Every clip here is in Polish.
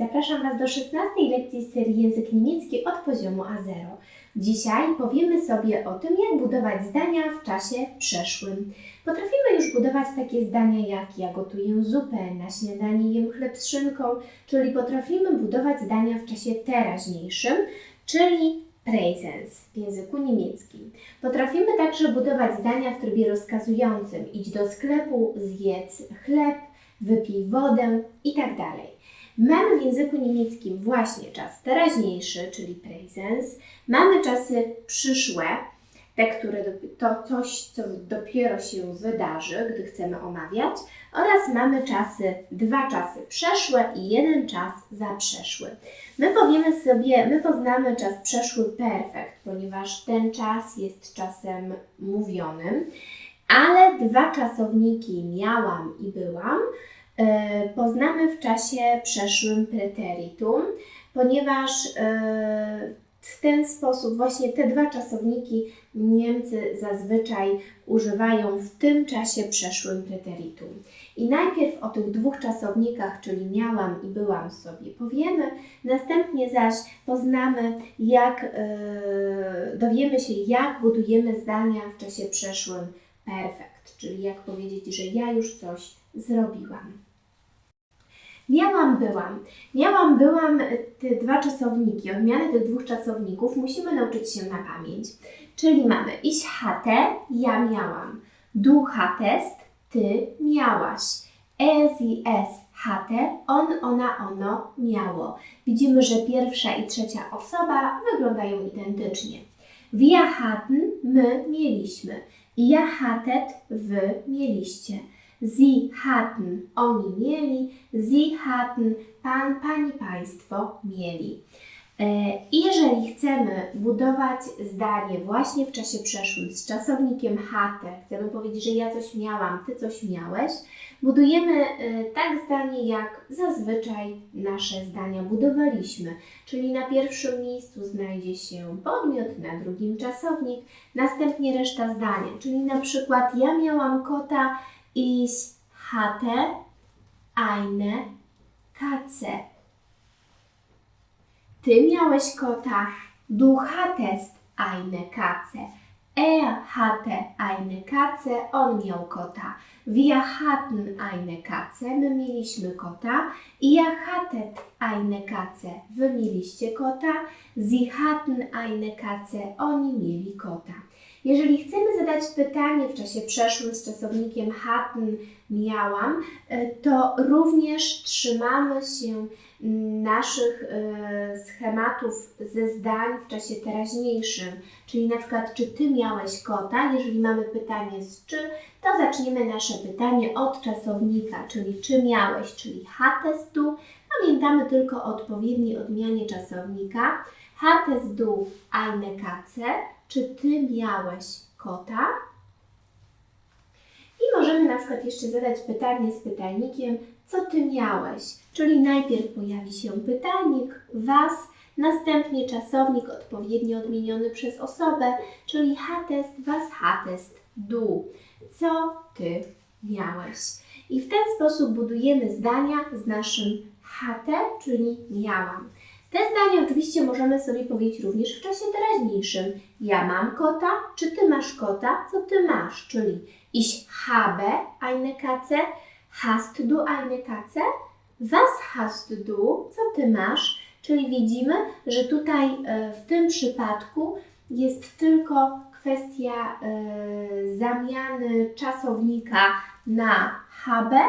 zapraszam Was do 16 lekcji serii Język Niemiecki od poziomu A0. Dzisiaj powiemy sobie o tym, jak budować zdania w czasie przeszłym. Potrafimy już budować takie zdania jak ja gotuję zupę, na śniadanie jem chleb z szynką, czyli potrafimy budować zdania w czasie teraźniejszym, czyli presens w języku niemieckim. Potrafimy także budować zdania w trybie rozkazującym. Idź do sklepu, zjedz chleb, wypij wodę i tak. Mamy w języku niemieckim właśnie czas teraźniejszy, czyli presens. Mamy czasy przyszłe, te, które to coś, co dopiero się wydarzy, gdy chcemy omawiać, oraz mamy czasy, dwa czasy przeszłe i jeden czas zaprzeszły. My powiemy sobie, my poznamy czas przeszły perfekt, ponieważ ten czas jest czasem mówionym, ale dwa czasowniki miałam i byłam poznamy w czasie przeszłym preteritum, ponieważ e, w ten sposób właśnie te dwa czasowniki Niemcy zazwyczaj używają w tym czasie przeszłym preteritum. I najpierw o tych dwóch czasownikach, czyli miałam i byłam sobie powiemy, następnie zaś poznamy, jak e, dowiemy się, jak budujemy zdania w czasie przeszłym perfekt, czyli jak powiedzieć, że ja już coś zrobiłam. Miałam, byłam. Miałam, byłam e, te dwa czasowniki, odmiany tych dwóch czasowników musimy nauczyć się na pamięć. Czyli mamy ich hatte, ja miałam. Du ty miałaś. Er, sie, es hatte, on, ona, ono miało. Widzimy, że pierwsza i trzecia osoba wyglądają identycznie. Wir hatten, my mieliśmy. Ihr hattet, wy mieliście. Sie hatten, oni mieli. Sie hatten, pan, pani, państwo mieli. E, jeżeli chcemy budować zdanie właśnie w czasie przeszłym z czasownikiem hatte, chcemy powiedzieć, że ja coś miałam, ty coś miałeś, budujemy e, tak zdanie, jak zazwyczaj nasze zdania budowaliśmy. Czyli na pierwszym miejscu znajdzie się podmiot, na drugim czasownik, następnie reszta zdania. Czyli na przykład ja miałam kota, ich hatte eine Katze. Ty miałeś kota, du hattest eine Katze. Er hatte eine Katze, on miał kota. Wir hatten eine Katze, my mieliśmy kota. Ihr hattet eine Katze, wy mieliście kota. Sie hatten eine Katze, oni mieli kota. Jeżeli chcemy zadać pytanie w czasie przeszłym z czasownikiem hatten, miałam, e, to również trzymamy się mm, naszych e, schematów ze zdań w czasie teraźniejszym. Czyli na przykład, czy ty miałeś kota? Jeżeli mamy pytanie z czy, to zaczniemy nasze pytanie od czasownika, czyli czy miałeś, czyli hattest du. Pamiętamy tylko o odpowiedniej odmianie czasownika. Hattest du eine Katze? Czy ty miałeś kota? I możemy na przykład jeszcze zadać pytanie z pytajnikiem, co ty miałeś? Czyli najpierw pojawi się pytajnik, was, następnie czasownik odpowiednio odmieniony przez osobę, czyli hattest, was hattest, du. Co ty miałeś? I w ten sposób budujemy zdania z naszym hatte, czyli miałam. Te zdania oczywiście możemy sobie powiedzieć również w czasie teraźniejszym. Ja mam kota, czy ty masz kota, co ty masz? Czyli ich habe eine Katze, hast du eine Katze? Was hast du? Co ty masz? Czyli widzimy, że tutaj e, w tym przypadku jest tylko kwestia e, zamiany czasownika na habe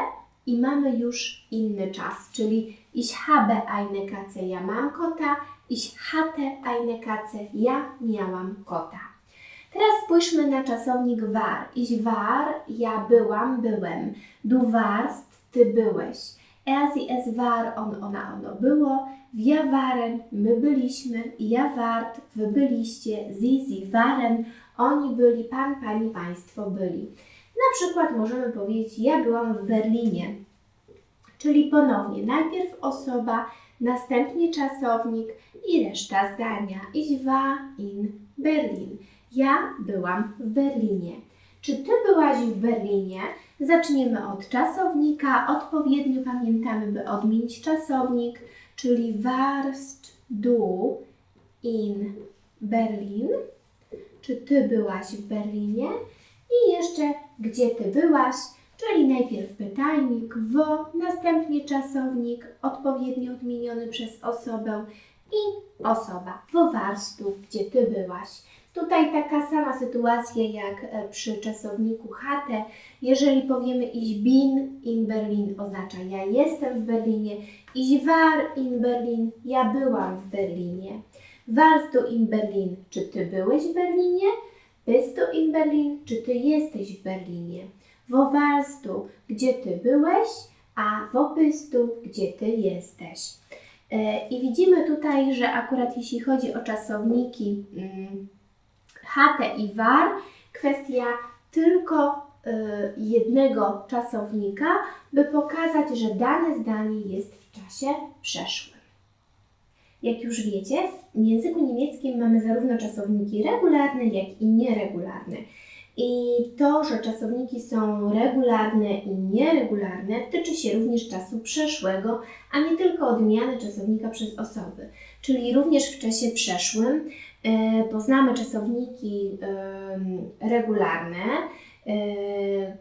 i mamy już inny czas, czyli ich habe eine Katze, ja mam kota, ich hatte eine Katze, ja miałam kota. Teraz spójrzmy na czasownik war. Ich war, ja byłam, byłem. Du warst, ty byłeś. Er, sie, es war, on, ona, ono było. Wir waren, my byliśmy. Ja wart, wy byliście. Sie, sie waren, oni byli, pan, pani, państwo byli. Na przykład możemy powiedzieć, ja byłam w Berlinie. Czyli ponownie, najpierw osoba, następnie czasownik i reszta zdania. Ich war in Berlin. Ja byłam w Berlinie. Czy ty byłaś w Berlinie? Zaczniemy od czasownika. Odpowiednio pamiętamy, by odmienić czasownik. czyli warst du in Berlin? Czy ty byłaś w Berlinie? I jeszcze, gdzie ty byłaś? Czyli najpierw pytajnik wo, następnie czasownik odpowiednio odmieniony przez osobę i osoba. Wo warst du, gdzie ty byłaś? Tutaj taka sama sytuacja jak e, przy czasowniku hatte. Jeżeli powiemy ich bin in Berlin oznacza ja jestem w Berlinie. Ich war in Berlin, ja byłam w Berlinie. Warst du in Berlin, czy ty byłeś w Berlinie? Bist du in Berlin, czy ty jesteś w Berlinie? Wo warst du, gdzie ty byłeś? A wo bist du, gdzie ty jesteś? E, I widzimy tutaj, że akurat jeśli chodzi o czasowniki mm, hatte i war, kwestia tylko y, jednego czasownika, by pokazać, że dane zdanie jest w czasie przeszłym. Jak już wiecie, w języku niemieckim mamy zarówno czasowniki regularne, jak i nieregularne. I to, że czasowniki są regularne i nieregularne, tyczy się również czasu przeszłego, a nie tylko odmiany czasownika przez osoby. Czyli również w czasie przeszłym e, poznamy czasowniki regularne, e,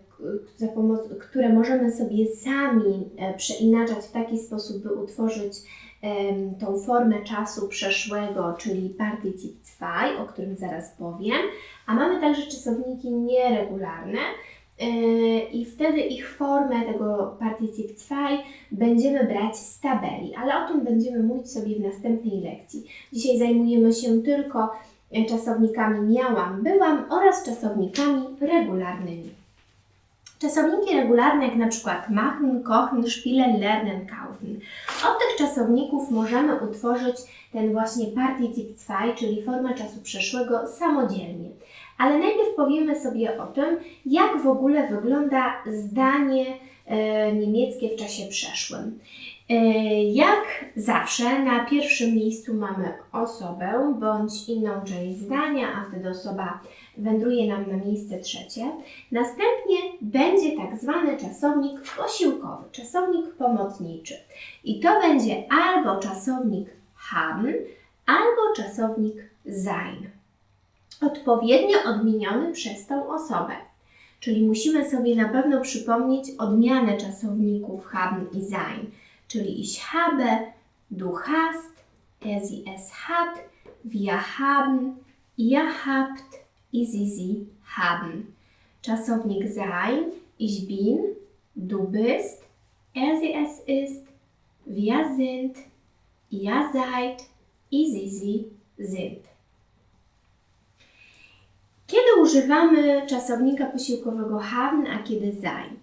pomoc, które możemy sobie sami e, przeinaczać w taki sposób, by utworzyć tą formę czasu przeszłego, czyli Partizip 2, o którym zaraz powiem. A mamy także czasowniki nieregularne e, i wtedy ich formę tego Partizip 2 będziemy brać z tabeli, ale o tym będziemy mówić sobie w następnej lekcji. Dzisiaj zajmujemy się tylko czasownikami miałam, byłam oraz czasownikami regularnymi. Czasowniki regularne, jak na przykład machen, kochen, spielen, lernen, kaufen. Od tych czasowników możemy utworzyć ten właśnie Partizip 2, czyli formę czasu przeszłego samodzielnie. Ale najpierw powiemy sobie o tym, jak w ogóle wygląda zdanie e, niemieckie w czasie przeszłym. E, jak zawsze na pierwszym miejscu mamy osobę bądź inną część zdania, a wtedy osoba wędruje nam na miejsce trzecie. Następnie będzie tak zwany czasownik posiłkowy, czasownik pomocniczy. I to będzie albo czasownik haben, albo czasownik sein. Odpowiednio odmieniony przez tą osobę. Czyli musimy sobie na pewno przypomnieć odmianę czasowników haben i sein. Czyli ich habe, du hast, er sie es hat, wir haben, ihr habt, i sie sie haben. Czasownik sein, ich bin, du bist, er sie es ist, wir sind, ihr seid, i sie sie sind. Kiedy używamy czasownika posiłkowego haben, a kiedy sein?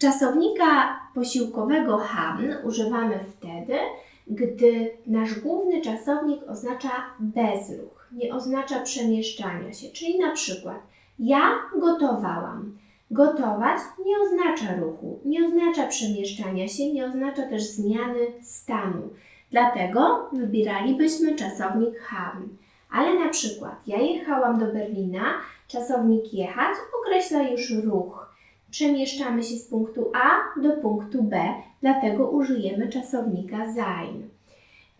Czasownika posiłkowego haben używamy wtedy, gdy nasz główny czasownik oznacza bezruch, nie oznacza przemieszczania się. Czyli na przykład ja gotowałam. Gotować nie oznacza ruchu, nie oznacza przemieszczania się, nie oznacza też zmiany stanu. Dlatego wybieralibyśmy czasownik haben. Ale na przykład ja jechałam do Berlina, czasownik jechać określa już ruch. Przemieszczamy się z punktu A do punktu B, dlatego użyjemy czasownika sein.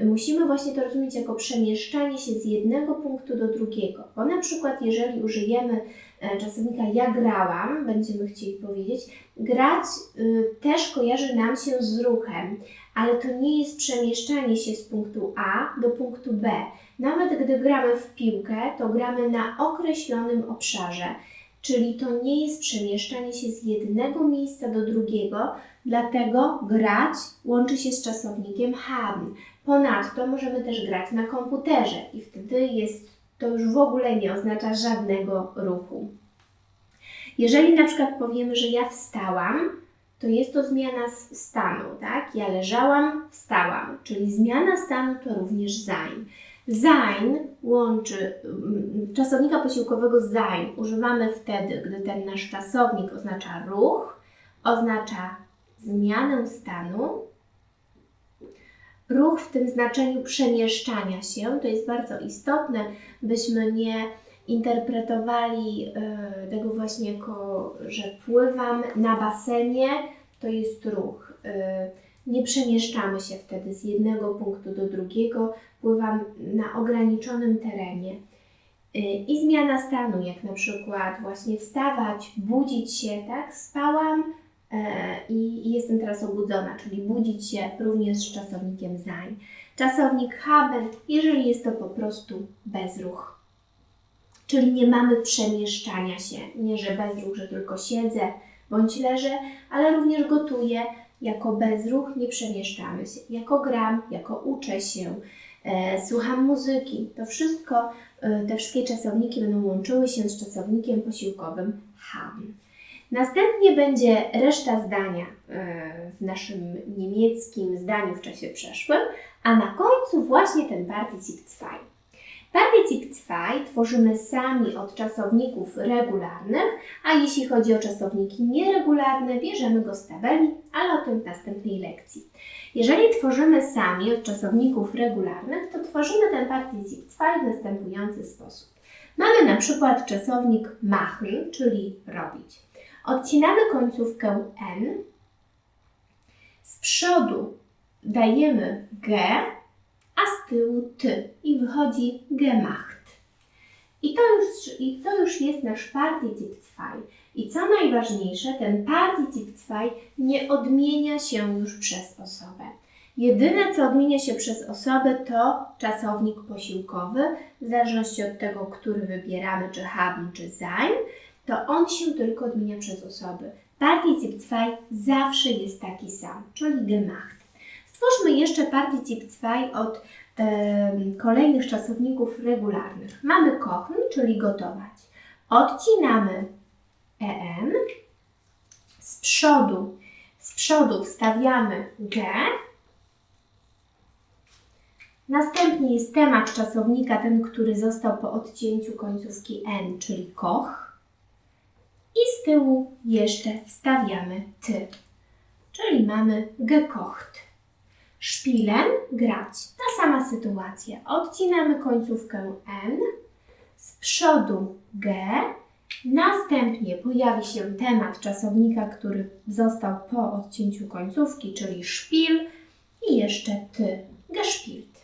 Musimy właśnie to rozumieć jako przemieszczanie się z jednego punktu do drugiego, bo na przykład jeżeli użyjemy e, czasownika ja grałam, będziemy chcieli powiedzieć, grać y, też kojarzy nam się z ruchem, ale to nie jest przemieszczanie się z punktu A do punktu B. Nawet gdy gramy w piłkę, to gramy na określonym obszarze, czyli to nie jest przemieszczanie się z jednego miejsca do drugiego, dlatego grać łączy się z czasownikiem haben. Ponadto możemy też grać na komputerze i wtedy jest to już w ogóle nie oznacza żadnego ruchu. Jeżeli na przykład powiemy, że ja wstałam, to jest to zmiana stanu, tak? Ja leżałam, wstałam, czyli zmiana stanu to również sein. Sein łączy, mm, czasownika posiłkowego sein używamy wtedy, gdy ten nasz czasownik oznacza ruch, oznacza zmianę stanu. Ruch w tym znaczeniu przemieszczania się, to jest bardzo istotne, byśmy nie interpretowali e, tego właśnie jako, że pływam na basenie, to jest ruch. Nie przemieszczamy się wtedy z jednego punktu do drugiego, pływam na ograniczonym terenie. Y, I zmiana stanu, jak na przykład właśnie wstawać, budzić się, tak? Spałam e, i jestem teraz obudzona, czyli budzić się również z czasownikiem sein. Czasownik haben, jeżeli jest to po prostu bezruch. Czyli nie mamy przemieszczania się, nie że bezruch, że tylko siedzę bądź leżę, ale również gotuję. Jako bezruch nie przemieszczamy się. Jako gram, jako uczę się, e, słucham muzyki. To wszystko, e, te wszystkie czasowniki będą łączyły się z czasownikiem posiłkowym haben. Następnie będzie reszta zdania e, w naszym niemieckim zdaniu w czasie przeszłym, a na końcu właśnie ten Partizip 2. Partycip 2 tworzymy sami od czasowników regularnych, a jeśli chodzi o czasowniki nieregularne, bierzemy go z tabeli, ale o tym w następnej lekcji. Jeżeli tworzymy sami od czasowników regularnych, to tworzymy ten partycip 2 w następujący sposób. Mamy na przykład czasownik machen, czyli robić. Odcinamy końcówkę n. Z przodu dajemy g, tyłu ty i wychodzi gemacht. I to już, i to już jest nasz Partizip zwei. I co najważniejsze, ten Partizip zwei nie odmienia się już przez osobę. Jedyne, co odmienia się przez osobę, to czasownik posiłkowy, w zależności od tego, który wybieramy, czy haben, czy sein, to on się tylko odmienia przez osoby. Partizip zwei zawsze jest taki sam, czyli gemacht. Stwórzmy jeszcze Partizip zwei od em, kolejnych czasowników regularnych. Mamy kochen, czyli gotować. Odcinamy en, z przodu, z przodu wstawiamy g, Następnie jest temat czasownika, ten, który został po odcięciu końcówki n, czyli koch. I z tyłu jeszcze wstawiamy ty, czyli mamy gekocht. Szpilem grać. Ta sama sytuacja. Odcinamy końcówkę n, z przodu g, następnie pojawi się temat czasownika, który został po odcięciu końcówki, czyli szpil i jeszcze ty, gespielt.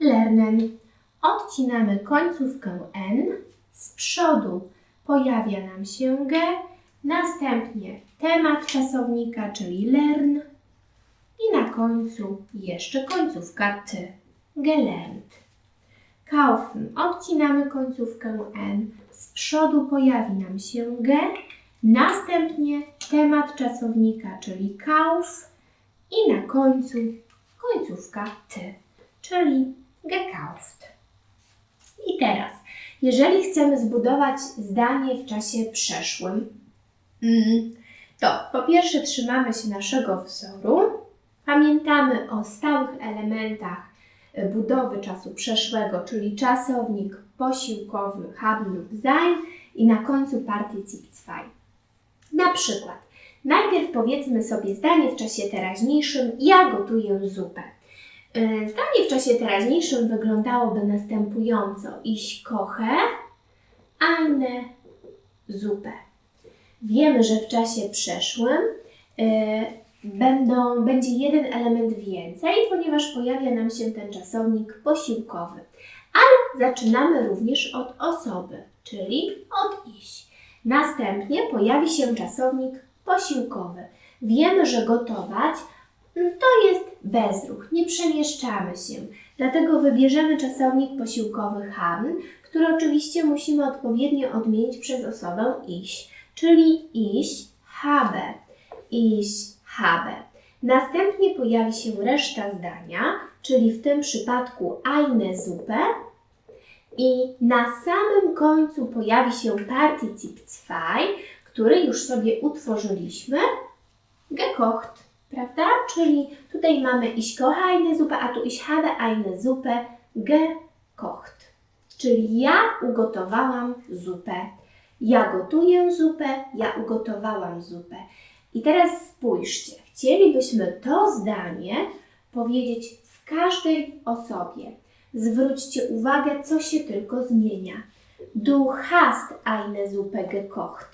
Lernen. Odcinamy końcówkę n, z przodu pojawia nam się g, następnie temat czasownika, czyli lern i na końcu jeszcze końcówka ty, gelernt. Kaufen. Odcinamy końcówkę n, z przodu pojawi nam się g, następnie temat czasownika, czyli kauf i na końcu końcówka ty, czyli gekauft. I teraz, jeżeli chcemy zbudować zdanie w czasie przeszłym, mm, to po pierwsze trzymamy się naszego wzoru, pamiętamy o stałych elementach e, budowy czasu przeszłego, czyli czasownik posiłkowy haben lub sein i na końcu Partizip zwei. Na przykład, najpierw powiedzmy sobie zdanie w czasie teraźniejszym ja gotuję zupę. E, Zdanie w czasie teraźniejszym wyglądałoby następująco. Ich koche eine Suppe. Wiemy, że w czasie przeszłym e, będą, będzie jeden element więcej, ponieważ pojawia nam się ten czasownik posiłkowy. Ale zaczynamy również od osoby, czyli od iść. Następnie pojawi się czasownik posiłkowy. Wiemy, że gotować to jest bezruch, nie przemieszczamy się. Dlatego wybierzemy czasownik posiłkowy haben, który oczywiście musimy odpowiednio odmienić przez osobę iść, czyli iść, habe, iść, habe. Następnie pojawi się reszta zdania, czyli w tym przypadku eine Suppe i na samym końcu pojawi się Partizip zwei, który już sobie utworzyliśmy, gekocht prawda? Czyli tutaj mamy ich koche eine Suppe, a tu ich habe eine Suppe gekocht. Czyli ja ugotowałam zupę. Ja gotuję zupę, ja ugotowałam zupę. I teraz spójrzcie, chcielibyśmy to zdanie powiedzieć w każdej osobie. Zwróćcie uwagę, co się tylko zmienia. Du hast eine Suppe gekocht.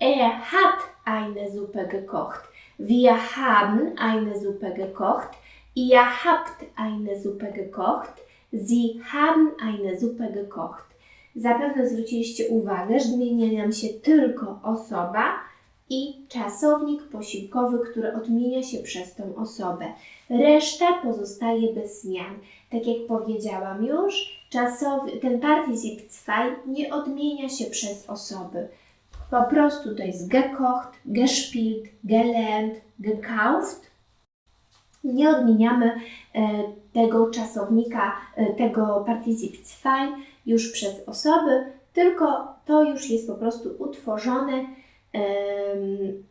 Er hat eine Suppe gekocht. Wir haben eine Suppe gekocht. Ihr habt eine Suppe gekocht. Sie haben eine Suppe gekocht. Zapewne zwróciliście uwagę, że zmienia nam się tylko osoba i czasownik posiłkowy, który odmienia się przez tą osobę. Reszta pozostaje bez zmian. Tak jak powiedziałam już, czasowy, ten Partizip zwei nie odmienia się przez osoby. Po prostu to jest gekocht, gespielt, gelernt, gekauft. Nie odmieniamy e, tego czasownika, e, tego Partizip zwei już przez osoby, tylko to już jest po prostu utworzone,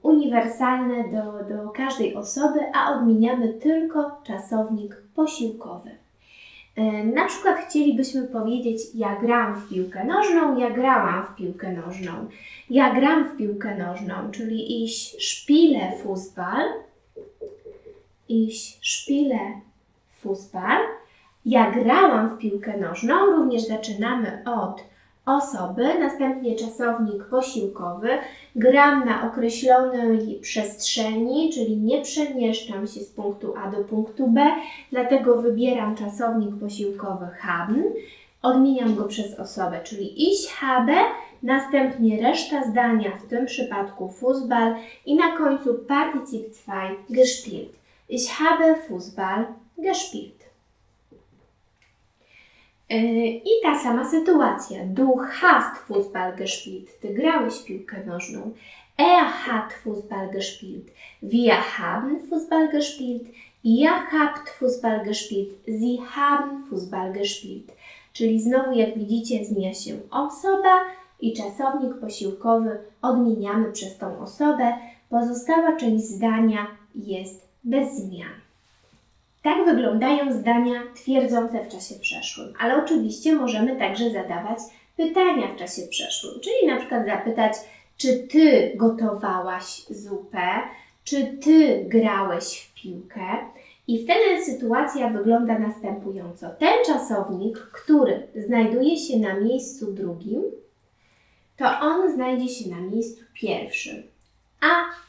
uniwersalne do, do każdej osoby, a odmieniamy tylko czasownik posiłkowy. Na przykład chcielibyśmy powiedzieć: Ja gram w piłkę nożną, ja grałam w piłkę nożną. Ja gram w piłkę nożną, czyli ich spiele Fußball. Ich spiele Fußball. Ja grałam w piłkę nożną, również zaczynamy od osoby, następnie czasownik posiłkowy. Gram na określonej przestrzeni, czyli nie przemieszczam się z punktu A do punktu B, dlatego wybieram czasownik posiłkowy haben. Odmieniam go przez osobę, czyli ich habe, następnie reszta zdania, w tym przypadku Fußball i na końcu Partizip zwei gespielt. Ich habe Fußball gespielt. Yy, I ta sama sytuacja. Du hast Fußball gespielt. Ty grałeś piłkę nożną. Er hat Fußball gespielt. Wir haben Fußball gespielt. Ihr habt Fußball gespielt. Sie haben Fußball gespielt. Czyli znowu, jak widzicie, zmienia się osoba i czasownik posiłkowy odmieniamy przez tą osobę. Pozostała część zdania jest bez zmian. Tak wyglądają zdania twierdzące w czasie przeszłym, ale oczywiście możemy także zadawać pytania w czasie przeszłym, czyli na przykład zapytać, czy ty gotowałaś zupę, czy ty grałeś w piłkę. I wtedy sytuacja wygląda następująco. Ten czasownik, który znajduje się na miejscu drugim, to on znajdzie się na miejscu pierwszym, a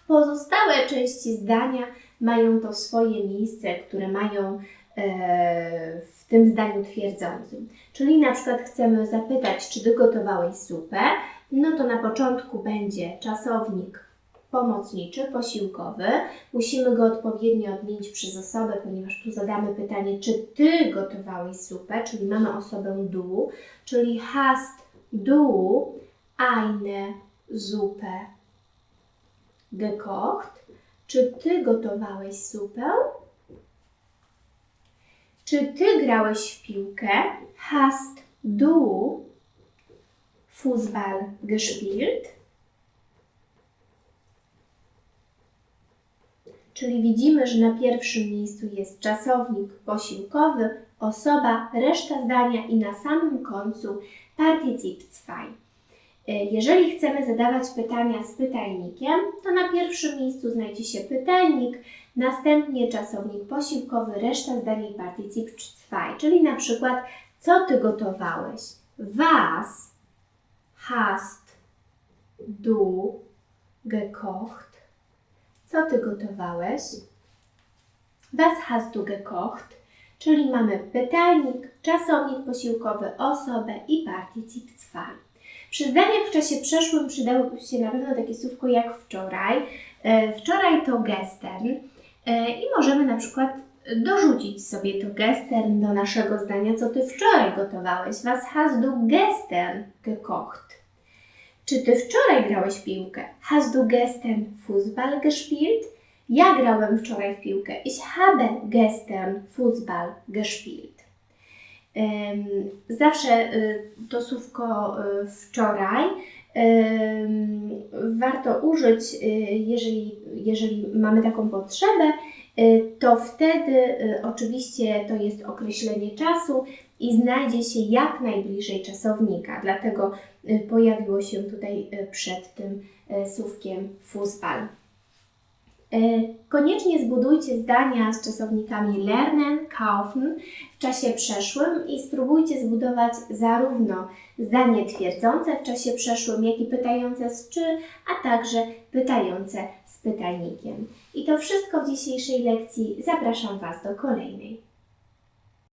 pozostałe części zdania mają to swoje miejsce, które mają e, w tym zdaniu twierdzącym. Czyli na przykład chcemy zapytać, czy ty gotowałeś zupę, no to na początku będzie czasownik pomocniczy, posiłkowy. Musimy go odpowiednio odmienić przez osobę, ponieważ tu zadamy pytanie, czy ty gotowałeś zupę, czyli mamy osobę du, czyli hast du eine Suppe gekocht? Czy ty gotowałeś supę? Czy ty grałeś w piłkę? Hast du Fußball gespielt? Czyli widzimy, że na pierwszym miejscu jest czasownik posiłkowy, osoba, reszta zdania i na samym końcu partizip 2. Jeżeli chcemy zadawać pytania z pytajnikiem, to na pierwszym miejscu znajdzie się pytajnik, następnie czasownik posiłkowy, reszta zdania i Partizip zwei, czyli na przykład co ty gotowałeś? Was hast du gekocht? Co ty gotowałeś? Was hast du gekocht? Czyli mamy pytajnik, czasownik posiłkowy, osobę i Partizip zwei. Przy zdaniach w czasie przeszłym przydałoby się na pewno takie słówko jak wczoraj. E, Wczoraj to gestern E, i możemy na przykład dorzucić sobie to gestern do naszego zdania, co ty wczoraj gotowałeś. Was hast du gestern gekocht? Czy ty wczoraj grałeś piłkę? Hast du gestern Fußball gespielt? Ja grałem wczoraj w piłkę. Ich habe gestern Fußball gespielt. Zawsze y, to słówko y, wczoraj warto użyć, y, jeżeli, jeżeli mamy taką potrzebę, y, to wtedy y, oczywiście to jest określenie czasu i znajdzie się jak najbliżej czasownika. Dlatego y, pojawiło się tutaj y, przed tym y, słówkiem Fußball. Koniecznie zbudujcie zdania z czasownikami lernen, kaufen w czasie przeszłym i spróbujcie zbudować zarówno zdanie twierdzące w czasie przeszłym, jak i pytające z czy, a także pytające z pytajnikiem. I to wszystko w dzisiejszej lekcji. Zapraszam Was do kolejnej.